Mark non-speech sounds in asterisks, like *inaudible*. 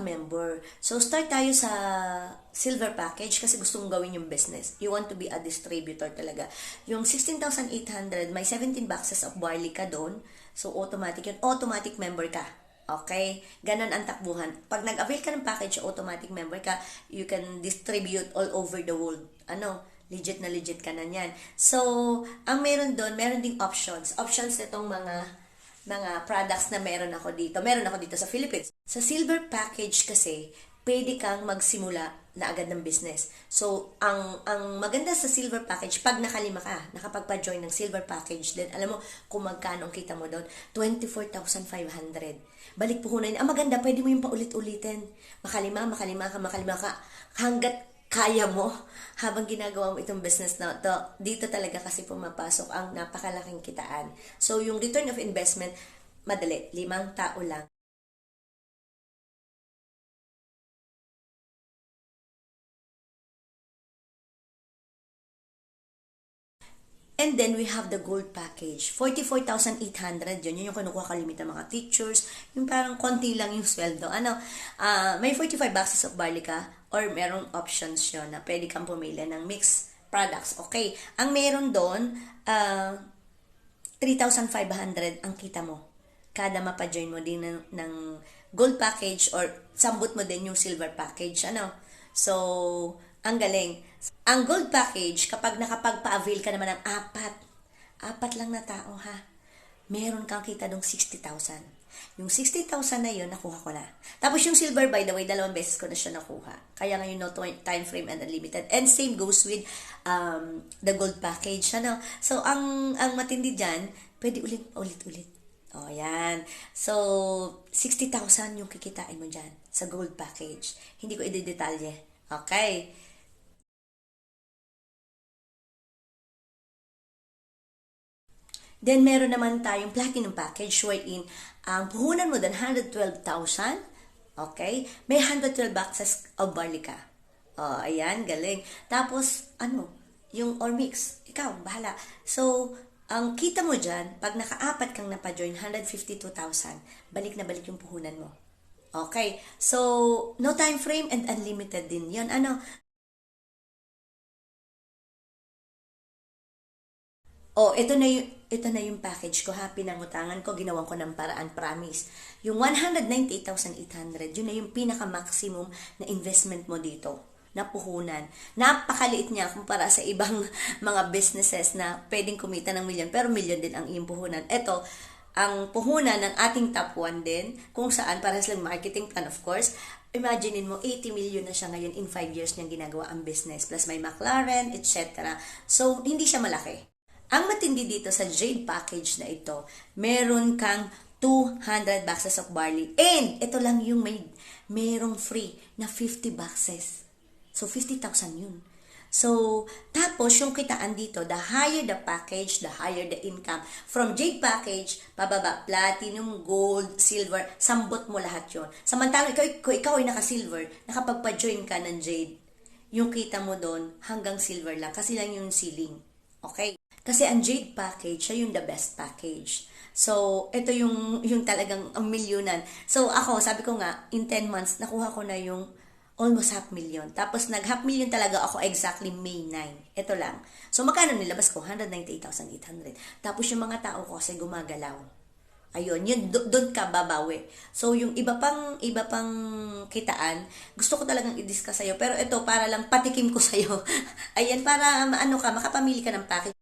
member. So, start tayo sa silver package kasi gusto mong gawin yung business. You want to be a distributor talaga. Yung 16,800, may 17 boxes of barley ka doon. So, automatic yun. Automatic member ka. Okay? Ganon ang takbuhan. Pag nag-avail ka ng package, automatic member ka, you can distribute all over the world. Ano? Legit na legit ka na yan. So, ang meron doon, meron ding options. Options nitong mga mga products na meron ako dito. Meron ako dito sa Philippines. Sa silver package kasi, pwede kang magsimula na agad ng business. So, ang ang maganda sa silver package, pag nakalima ka, nakapagpa-join ng silver package, then alam mo kung magkano ang kita mo doon, 24,500. Balik puhunan, ang maganda, pwede mo yung paulit-ulitin. Makalima, makalima ka, makalima ka, hanggat kaya mo habang ginagawa mo itong business na to. Dito talaga kasi pumapasok ang napakalaking kitaan. So, yung return of investment, madali. Limang tao lang. And then, we have the gold package. 44,800 yun. Yun yung kinukuha kalimit ng mga teachers. Yung parang konti lang yung sweldo. Ano, uh, may 45 boxes of barley ka or merong options yun na pwede kang pumili ng mixed products. Okay. Ang meron doon, uh, 3,500 ang kita mo. Kada mapajoin mo din ng, ng gold package or sambut mo din yung silver package. Ano? So, ang galing. Ang gold package, kapag nakapagpa-avail ka naman ng apat, apat lang na tao ha, meron kang kita ng 60,000. Yung 60,000 na yun, nakuha ko na. Tapos yung silver, by the way, dalawang beses ko na siya nakuha. Kaya ngayon, no time frame and unlimited. And same goes with um, the gold package. Ano? So, ang, ang matindi dyan, pwede ulit, ulit, ulit. O, oh, yan. So, 60,000 yung kikitain mo dyan sa gold package. Hindi ko i-detalye. Okay. Then, meron naman tayong platinum package wherein ang puhunan mo doon 112,000. Okay? May 112 boxes of barley ka. Oh, ayan, galing. Tapos, ano, yung or mix, ikaw, bahala. So, ang kita mo dyan, pag nakaapat kang napajoin, 152,000, balik na balik yung puhunan mo. Okay, so, no time frame and unlimited din yon Ano, Oh, ito na yung ito na yung package ko ha, pinangutangan ko, ginawan ko ng paraan, promise. Yung 198,800, yun na yung pinaka-maximum na investment mo dito na puhunan. Napakaliit niya kumpara sa ibang *laughs* mga businesses na pwedeng kumita ng milyon, pero milyon din ang iyong puhunan. Ito, ang puhunan ng ating top 1 din, kung saan para sa marketing plan of course, imaginein mo, 80 million na siya ngayon in 5 years niyang ginagawa ang business, plus may McLaren, etc. So, hindi siya malaki. Ang matindi dito sa Jade package na ito, meron kang 200 boxes of barley. And ito lang yung may merong free na 50 boxes. So 50,000 yun. So, tapos yung kitaan dito, the higher the package, the higher the income. From Jade package, pababa, platinum, gold, silver, sambot mo lahat yon. Samantalang ikaw, ikaw, ikaw ay naka-silver, nakapagpa-join ka ng Jade, yung kita mo doon hanggang silver lang, kasi lang yung ceiling. Okay? Kasi ang Jade package, siya yung the best package. So, ito yung, yung talagang ang milyonan. So, ako, sabi ko nga, in 10 months, nakuha ko na yung almost half million. Tapos, nag half million talaga ako exactly May 9. Ito lang. So, magkano nilabas ko? 198,800. Tapos, yung mga tao ko kasi gumagalaw. Ayun, yun, doon ka babawi. So, yung iba pang, iba pang kitaan, gusto ko talagang i-discuss sa'yo. Pero ito, para lang patikim ko sa'yo. *laughs* Ayan, para ano ka, makapamili ka ng package.